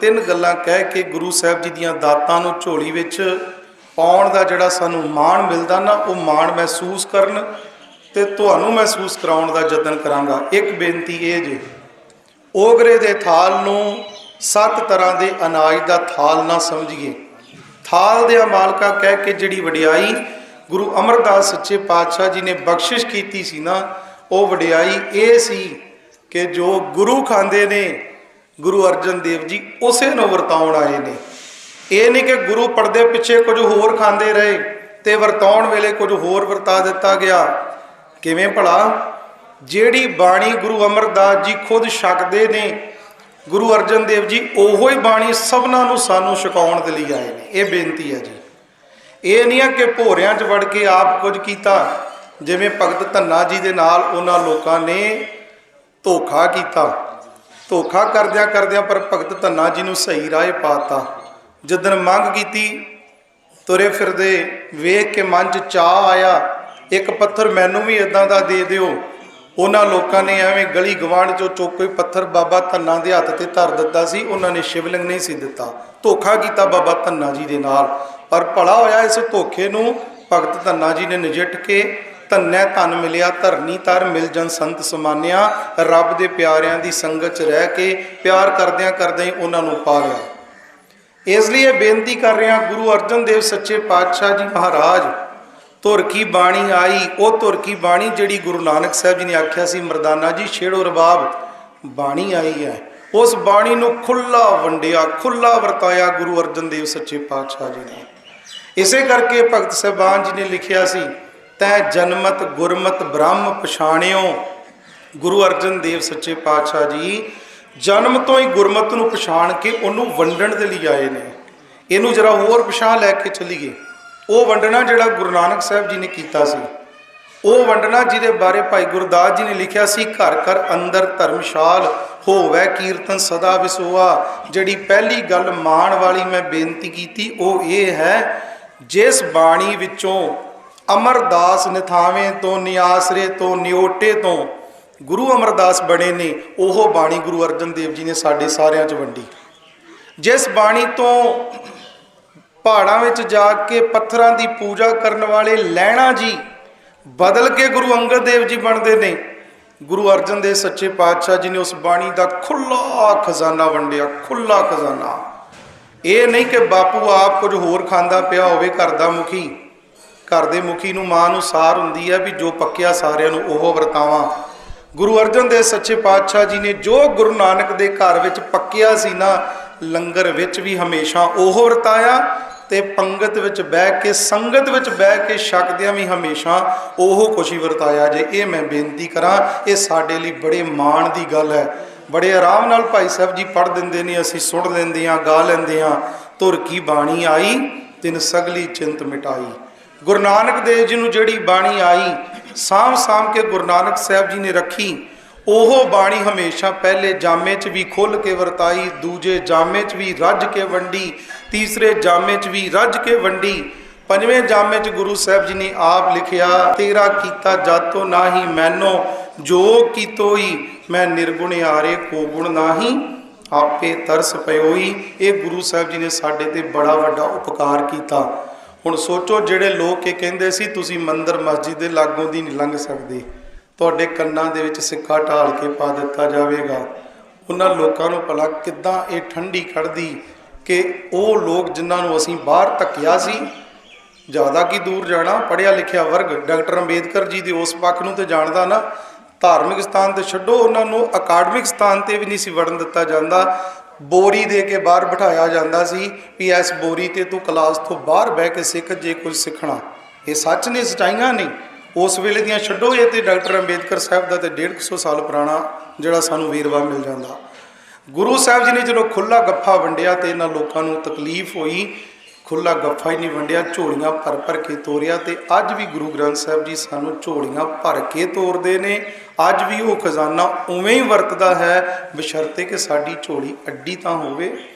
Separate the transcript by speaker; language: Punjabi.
Speaker 1: ਤਿੰਨ ਗੱਲਾਂ ਕਹਿ ਕੇ ਗੁਰੂ ਸਾਹਿਬ ਜੀ ਦੀਆਂ ਦਾਤਾਂ ਨੂੰ ਝੋਲੀ ਵਿੱਚ ਪਾਉਣ ਦਾ ਜਿਹੜਾ ਸਾਨੂੰ ਮਾਣ ਮਿਲਦਾ ਨਾ, ਉਹ ਮਾਣ ਮਹਿਸੂਸ ਕਰਨ ਤੇ ਤੁਹਾਨੂੰ ਮਹਿਸੂਸ ਕਰਾਉਣ ਦਾ ਯਤਨ ਕਰਾਂਗਾ। ਇੱਕ ਬੇਨਤੀ ਇਹ ਜੇ, ਓਗਰੇ ਦੇ ਥਾਲ ਨੂੰ ਸੱਤ ਤਰ੍ਹਾਂ ਦੇ ਅਨਾਜ ਦਾ ਥਾਲ ਨਾ ਸਮਝੀਏ। ਥਾਲ ਦੇ ਮਾਲਕਾ ਕਹਿ ਕੇ ਜਿਹੜੀ ਵਡਿਆਈ ਗੁਰੂ ਅਮਰਦਾਸ ਸੱਚੇ ਪਾਤਸ਼ਾਹ ਜੀ ਨੇ ਬਖਸ਼ਿਸ਼ ਕੀਤੀ ਸੀ ਨਾ, ਉਹ ਵਡਿਆਈ ਇਹ ਸੀ ਕਿ ਜੋ ਗੁਰੂ ਖਾਂਦੇ ਨੇ ਗੁਰੂ ਅਰਜਨ ਦੇਵ ਜੀ ਉਸੇ ਨੂੰ ਵਰਤਾਉਣ ਆਏ ਨੇ। ਇਹ ਨਹੀਂ ਕਿ ਗੁਰੂ ਪਰਦੇ ਪਿੱਛੇ ਕੁਝ ਹੋਰ ਖਾਂਦੇ ਰਹੇ ਤੇ ਵਰਤਾਉਣ ਵੇਲੇ ਕੁਝ ਹੋਰ ਵਰਤਾ ਦਿੱਤਾ ਗਿਆ। ਕਿਵੇਂ ਭਲਾ? ਜਿਹੜੀ ਬਾਣੀ ਗੁਰੂ ਅਮਰਦਾਸ ਜੀ ਖੁਦ ਛਕਦੇ ਨੇ, ਗੁਰੂ ਅਰਜਨ ਦੇਵ ਜੀ ਉਹੋ ਹੀ ਬਾਣੀ ਸਭਨਾਂ ਨੂੰ ਸਾਨੂੰ ਛਕਾਉਣ ਦੇ ਲਈ ਆਏ ਨੇ। ਇਹ ਬੇਨਤੀ ਹੈ ਜੀ। ਇਹ ਨਹੀਂ ਹੈ ਕਿ ਭੋਰਿਆਂ 'ਚ ਵੜ ਕੇ ਆਪ ਕੁਝ ਕੀਤਾ, ਜਿਵੇਂ ਭਗਤ ਧੰਨਾ ਜੀ ਦੇ ਨਾਲ ਉਹਨਾਂ ਲੋਕਾਂ ਨੇ ਧੋਖਾ ਕੀਤਾ। ਧੋਖਾ ਕਰਦਿਆਂ ਕਰਦਿਆਂ ਪਰ ਭਗਤ ਧੰਨਾ ਜੀ ਨੂੰ ਸਹੀ ਰਾਹ ਪਾਤਾ। ਜਦੋਂ ਮੰਗ ਕੀਤੀ, ਤੁਰੇ ਫਿਰਦੇ ਵੇਖ ਕੇ ਮਨ 'ਚ ਚਾਹ ਆਇਆ, ਇੱਕ ਪੱਥਰ ਮੈਨੂੰ ਵੀ ਇਦਾਂ ਦਾ ਦੇ ਦਿਓ। ਉਹਨਾਂ ਲੋਕਾਂ ਨੇ ਐਵੇਂ ਗਲੀ ਗਵਾਂਢ ਚੋਂ ਚੁੱਕ ਕੇ ਪੱਥਰ ਬਾਬਾ ਧੰਨਾ ਦੇ ਹੱਥ ਤੇ ਧਰ ਦਿੱਤਾ ਸੀ, ਉਹਨਾਂ ਨੇ ਸ਼ਿਵਲਿੰਗ ਨਹੀਂ ਸੀ ਦਿੱਤਾ। ਧੋਖਾ ਕੀਤਾ ਬਾਬਾ ਧੰਨਾ ਜੀ ਦੇ ਨਾਲ। ਪਰ ਭਲਾ ਹੋਇਆ ਇਸ ਧੋਖੇ ਨੂੰ, ਭਗਤ ਧੰਨਾ ਜੀ ਨੇ ਨਜਿੱਠ ਕੇ ਧੰਨੈ ਧਨ ਮਿਲਿਆ, ਧਰਨੀ ਤਰ ਮਿਲ ਜਨ ਸੰਤ ਸਮਾਨਿਆ। ਰੱਬ ਦੇ ਪਿਆਰਿਆਂ ਦੀ ਸੰਗਤ 'ਚ ਰਹਿ ਕੇ ਪਿਆਰ ਕਰਦਿਆਂ ਕਰਦਿਆਂ ਹੀ ਉਹਨਾਂ ਨੂੰ ਪਾ ਗਿਆ ਇਸ ਲਈ ਇਹ ਬੇਨਤੀ ਕਰ ਰਿਹਾ ਗੁਰੂ ਅਰਜਨ ਦੇਵ ਸੱਚੇ ਪਾਤਸ਼ਾਹ ਜੀ ਮਹਾਰਾਜ, ਧੁਰ ਕੀ ਬਾਣੀ ਆਈ, ਉਹ ਧੁਰ ਕੀ ਬਾਣੀ ਜਿਹੜੀ ਗੁਰੂ ਨਾਨਕ ਸਾਹਿਬ ਜੀ ਨੇ ਆਖਿਆ ਸੀ, ਮਰਦਾਨਾ ਜੀ ਛੇੜੋ ਰਬਾਬ, ਬਾਣੀ ਆਈ ਹੈ। ਉਸ ਬਾਣੀ ਨੂੰ ਖੁੱਲਾ ਵੰਡਿਆ ਖੁੱਲਾ ਵਰਤਾਇਆ ਗੁਰੂ ਅਰਜਨ ਦੇਵ ਸੱਚੇ ਪਾਤਸ਼ਾਹ ਜੀ ਨੇ। ਇਸੇ ਕਰਕੇ ਭਗਤ ਸਾਹਿਬਾਨ ਜੀ ਨੇ ਲਿਖਿਆ ਸੀ ਤੈ ਜਨਮਤ ਗੁਰਮਤ ਬ੍ਰਹਮ ਪਛਾਣਿਓ। ਗੁਰੂ ਅਰਜਨ ਦੇਵ ਸੱਚੇ ਪਾਤਸ਼ਾਹ ਜੀ, ਜਨਮ ਤੋਂ ਹੀ ਗੁਰਮਤ ਨੂੰ ਪਛਾਣ ਕੇ ਉਹਨੂੰ ਵੰਡਣ ਦੇ ਲਈ ਆਏ ਨੇ। ਇਹਨੂੰ ਜਰਾ ਹੋਰ ਪਛਾਣ ਲੈ ਕੇ ਚੱਲੀਏ। ਉਹ ਵੰਡਣਾ ਜਿਹੜਾ ਗੁਰੂ ਨਾਨਕ ਸਾਹਿਬ ਜੀ ਨੇ ਕੀਤਾ ਸੀ। ਉਹ ਵੰਡਣਾ ਜਿਹਦੇ ਬਾਰੇ ਭਾਈ ਗੁਰਦਾਸ ਜੀ ਨੇ ਲਿਖਿਆ ਸੀ, ਘਰ ਘਰ ਅੰਦਰ ਧਰਮਸ਼ਾਲ ਹੋਵੇ, ਕੀਰਤਨ ਸਦਾ ਵਿਸੋਆ। ਜਿਹੜੀ ਪਹਿਲੀ ਗੱਲ ਮਾਣ ਵਾਲੀ ਮੈਂ ਬੇਨਤੀ ਕੀਤੀ, ਉਹ ਇਹ ਹੈ, ਜਿਸ ਬਾਣੀ ਵਿੱਚੋਂ ਅਮਰਦਾਸ ਨਿਥਾਵੇਂ ਤੋਂ, ਨਿਆਸਰੇ ਤੋਂ, ਨਿਓਟੇ ਤੋਂ ਗੁਰੂ ਅਮਰਦਾਸ ਬਣੇ ਨੇ, ਉਹ ਬਾਣੀ ਗੁਰੂ ਅਰਜਨ ਦੇਵ ਜੀ ਨੇ ਸਾਡੇ ਸਾਰਿਆਂ 'ਚ ਵੰਡੀ। ਜਿਸ ਬਾਣੀ ਤੋਂ ਪਹਾੜਾਂ ਵਿੱਚ ਜਾ ਕੇ ਪੱਥਰਾਂ ਦੀ ਪੂਜਾ ਕਰਨ ਵਾਲੇ ਲੈਣਾ ਜੀ ਬਦਲ ਕੇ ਗੁਰੂ ਅੰਗਦ ਦੇਵ ਜੀ ਬਣਦੇ ਨੇ, ਗੁਰੂ ਅਰਜਨ ਦੇਵ ਸੱਚੇ ਪਾਤਸ਼ਾਹ ਜੀ ਨੇ ਉਸ ਬਾਣੀ ਦਾ ਖੁੱਲਾ ਖਜ਼ਾਨਾ ਵੰਡਿਆ ਖੁੱਲਾ ਖਜ਼ਾਨਾ। ਇਹ ਨਹੀਂ ਕਿ ਬਾਪੂ ਆਪ ਕੁਝ ਹੋਰ ਖਾਂਦਾ ਪਿਆ ਹੋਵੇ, ਘਰ ਦਾ ਮੁਖੀ। ਘਰ ਦੇ ਮੁਖੀ ਨੂੰ, ਮਾਂ ਨੂੰ ਸਾਰ ਹੁੰਦੀ ਹੈ ਵੀ ਜੋ ਪੱਕਿਆ ਸਾਰਿਆਂ ਨੂੰ ਉਹ ਵਰਤਾਵਾਂ। ਗੁਰੂ ਅਰਜਨ ਦੇਵ ਸੱਚੇ ਪਾਤਸ਼ਾਹ ਜੀ ਨੇ ਜੋ ਗੁਰੂ ਨਾਨਕ ਦੇ ਘਰ ਵਿੱਚ ਪੱਕਿਆ ਸੀ ਨਾ, ਲੰਗਰ ਵਿੱਚ ਵੀ ਹਮੇਸ਼ਾ ਉਹ ਵਰਤਾਇਆ ਤੇ ਪੰਗਤ ਵਿੱਚ ਬਹਿ ਕੇ, ਸੰਗਤ ਵਿੱਚ ਬਹਿ ਕੇ ਛਕਦਿਆਂ ਵੀ ਹਮੇਸ਼ਾ ਉਹ ਕੁਛ ਹੀ ਵਰਤਾਇਆ। ਜੇ ਇਹ ਮੈਂ ਬੇਨਤੀ ਕਰਾਂ, ਇਹ ਸਾਡੇ ਲਈ ਬੜੇ ਮਾਣ ਦੀ ਗੱਲ ਹੈ। ਬੜੇ ਆਰਾਮ ਨਾਲ ਭਾਈ ਸਾਹਿਬ ਜੀ ਪੜ੍ਹ ਦਿੰਦੇ ਨੇ, ਅਸੀਂ ਸੁਣ ਲੈਂਦੇ ਹਾਂ, ਗਾ ਲੈਂਦੇ ਹਾਂ। ਤੁਰ ਕੀ ਬਾਣੀ ਆਈ, ਤਿੰਨ ਸਗਲੀ ਚਿੰਤ ਮਿਟਾਈ। ਗੁਰੂ ਨਾਨਕ ਦੇਵ ਜੀ ਨੂੰ ਜਿਹੜੀ ਬਾਣੀ ਆਈ, ਸਾਂਭ ਸਾਂਭ ਕੇ ਗੁਰੂ ਨਾਨਕ ਸਾਹਿਬ ਜੀ ਨੇ ਰੱਖੀ, ਉਹ ਬਾਣੀ ਹਮੇਸ਼ਾ ਪਹਿਲੇ ਜਾਮੇ 'ਚ ਵੀ ਖੁੱਲ ਕੇ ਵਰਤਾਈ, ਦੂਜੇ ਜਾਮੇ 'ਚ ਵੀ ਰੱਜ ਕੇ ਵੰਡੀ, ਤੀਸਰੇ ਜਾਮੇ 'ਚ ਵੀ ਰੱਜ ਕੇ ਵੰਡੀ, ਪੰਜਵੇਂ ਜਾਮੇ 'ਚ ਗੁਰੂ ਸਾਹਿਬ ਜੀ ਨੇ ਆਪ ਲਿਖਿਆ, ਤੇਰਾ ਕੀਤਾ ਜਾਤੋ ਨਾਹੀ ਮੈਨੋ, ਜੋ ਕੀਤੋਈ ਮੈਂ ਨਿਰਗੁਣ ਆਰੇ ਕੋ ਗੁਣ ਨਾਹੀ, ਆਪੇ ਤਰਸ ਪਇਓਈ। ਇਹ ਗੁਰੂ ਸਾਹਿਬ ਜੀ ਨੇ ਸਾਡੇ ਤੇ ਬੜਾ ਵੱਡਾ ਉਪਕਾਰ ਕੀਤਾ। ਹੁਣ ਸੋਚੋ ਜਿਹੜੇ ਲੋਕ ਇਹ ਕਹਿੰਦੇ ਸੀ, ਤੁਸੀਂ ਮੰਦਰ ਮਸਜਿਦ ਦੇ ਲਾਗੋਂ ਦੀ ਨਹੀਂ ਲੰਘ ਸਕਦੇ। ਤੁਹਾਡੇ ਕੰਨਾਂ ਦੇ ਵਿੱਚ ਸਿੱਕਾ ਢਾਲ ਕੇ ਪਾ ਦਿੱਤਾ ਜਾਵੇਗਾ। ਉਹਨਾਂ ਲੋਕਾਂ ਨੂੰ ਭਲਾ ਕਿੱਦਾਂ ਇਹ ਠੰਡੀ ਖੜਦੀ ਕਿ ਉਹ ਲੋਕ ਜਿਨ੍ਹਾਂ ਨੂੰ ਅਸੀਂ ਬਾਹਰ ਧੱਕਿਆ ਸੀ, ਜ਼ਿਆਦਾ ਕੀ ਦੂਰ ਜਾਣਾ? ਪੜਿਆ ਲਿਖਿਆ ਵਰਗ, ਡਾਕਟਰ ਅੰਬੇਦਕਰ ਜੀ ਦੇ ਉਸ ਪੱਖ ਨੂੰ ਤੇ ਜਾਣਦਾ ਨਾ। ਧਾਰਮਿਕ ਸਥਾਨ ਤੇ ਛੱਡੋ, ਉਹਨਾਂ ਨੂੰ ਅਕਾਡਮਿਕ ਸਥਾਨ ਤੇ ਵੀ ਨਹੀਂ ਸੀ ਵੜਨ ਦਿੱਤਾ ਜਾਂਦਾ। ਬੋਰੀ ਦੇ ਕੇ ਬਾਹਰ ਬਿਠਾਇਆ ਜਾਂਦਾ ਸੀ ਵੀ ਇਸ ਬੋਰੀ ਤੇ ਤੂੰ ਕਲਾਸ ਤੋਂ ਬਾਹਰ ਬਹਿ ਕੇ ਸਿੱਖ ਜੇ ਕੁਝ ਸਿੱਖਣਾ। ਇਹ ਸੱਚ ਨੇ, ਸਚਾਈਆਂ ਨਹੀਂ ਉਸ ਵੇਲੇ ਦੀਆਂ ਛੱਡੋ ਇਹ ਤੇ ਡਾਕਟਰ ਅੰਬੇਦਕਰ ਸਾਹਿਬ ਦਾ ਤੇ 150 ਸਾਲ ਪੁਰਾਣਾ ਜਿਹੜਾ ਸਾਨੂੰ ਵੀਰਵਾ ਮਿਲ ਜਾਂਦਾ। ਗੁਰੂ ਸਾਹਿਬ ਜੀ ਨੇ ਜਦੋਂ ਖੁੱਲਾ ਗੱਫਾ ਵੰਡਿਆ ਤੇ ਇਹਨਾਂ ਲੋਕਾਂ ਨੂੰ ਤਕਲੀਫ ਹੋਈ ਖੁੱਲਾ ਗੱਫਾ ਹੀ ਨਹੀਂ ਵੰਡਿਆ, ਝੋਲੀਆਂ ਭਰ ਭਰ ਕੇ ਤੋਰਿਆ ਤੇ ਅੱਜ ਵੀ ਗੁਰੂ ਗ੍ਰੰਥ ਸਾਹਿਬ ਜੀ ਸਾਨੂੰ ਝੋਲੀਆਂ ਭਰ ਕੇ ਤੋਰਦੇ ਨੇ। ਅੱਜ ਵੀ ਉਹ ਖਜ਼ਾਨਾ ਉਵੇਂ ਹੀ ਵਰਤਦਾ ਹੈ, ਬਸ਼ਰਤੇ ਕਿ ਸਾਡੀ ਝੋਲੀ ਅੱਡੀ ਤਾਂ ਹੋਵੇ।